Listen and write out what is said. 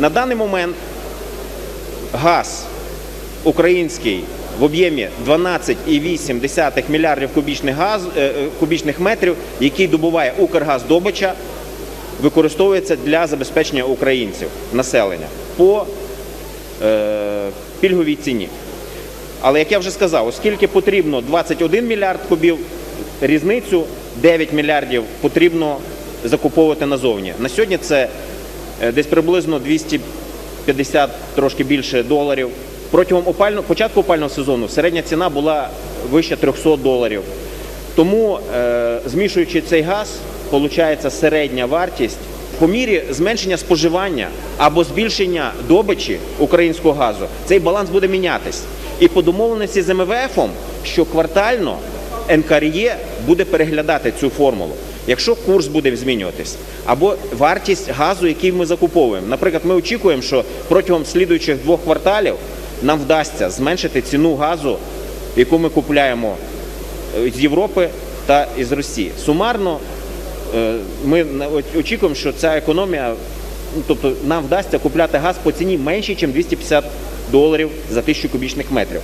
На даний момент газ український в об'ємі 12,8 мільярдів кубічних, газ, е, е, кубічних метрів, який добуває Укргаздобича, використовується для забезпечення українців, населення по е, пільговій ціні. Але як я вже сказав, оскільки потрібно 21 мільярд кубів, різницю 9 мільярдів потрібно закуповувати назовні. На сьогодні це десь приблизно 250 трошки більше доларів. Протягом опального, початку опального сезону середня ціна була вище 300 доларів. Тому, е, змішуючи цей газ, виходить середня вартість по мірі зменшення споживання або збільшення добичі українського газу, цей баланс буде мінятись. І по домовленості з МВФом, що квартально НКРЄ буде переглядати цю формулу. Якщо курс буде змінюватись, або вартість газу, який ми закуповуємо. Наприклад, ми очікуємо, що протягом слідуючих двох кварталів нам вдасться зменшити ціну газу, яку ми купуємо е, з Європи та із Росії. Сумарно е, ми очікуємо, що ця економія, ну, тобто нам вдасться купляти газ по ціні менше, ніж 250 доларів за тисячу кубічних метрів.